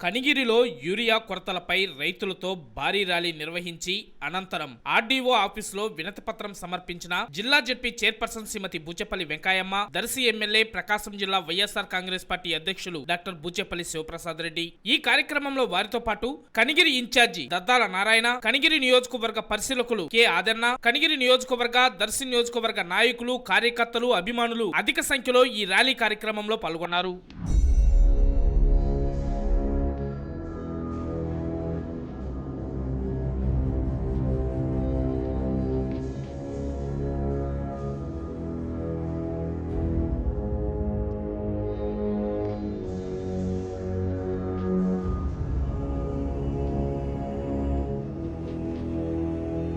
కనిగిరిలో urea కొరతలపై రైతులతో భారీ rally నిర్వహించి అనంతరం ఆర్డీఓ ఆఫీసులో వినతిపత్రం సమర్పించిన జిల్లా ZP chairperson Shrimati Buchepalli Venkayamma Darsi MLA Prakasam జిల్లా వైఎస్ఆర్ కాంగ్రెస్ పార్టీ అధ్యక్షులు డాక్టర్ బూచెపల్లి శివప్రసాద్ రెడ్డి. ఈ కార్యక్రమంలో వారితో పాటు కనిగిరి ఇన్ఛార్జి దద్దాల నారాయణ కనిగిరి నియోజకవర్గ పరిశీలకులు కె ఆదన్న కనిగిరి నియోజకవర్గ దర్శి నియోజకవర్గ నాయకులు కార్యకర్తలు అభిమానులు అధిక సంఖ్యలో ఈ ర్యాలీ కార్యక్రమంలో పాల్గొన్నారు.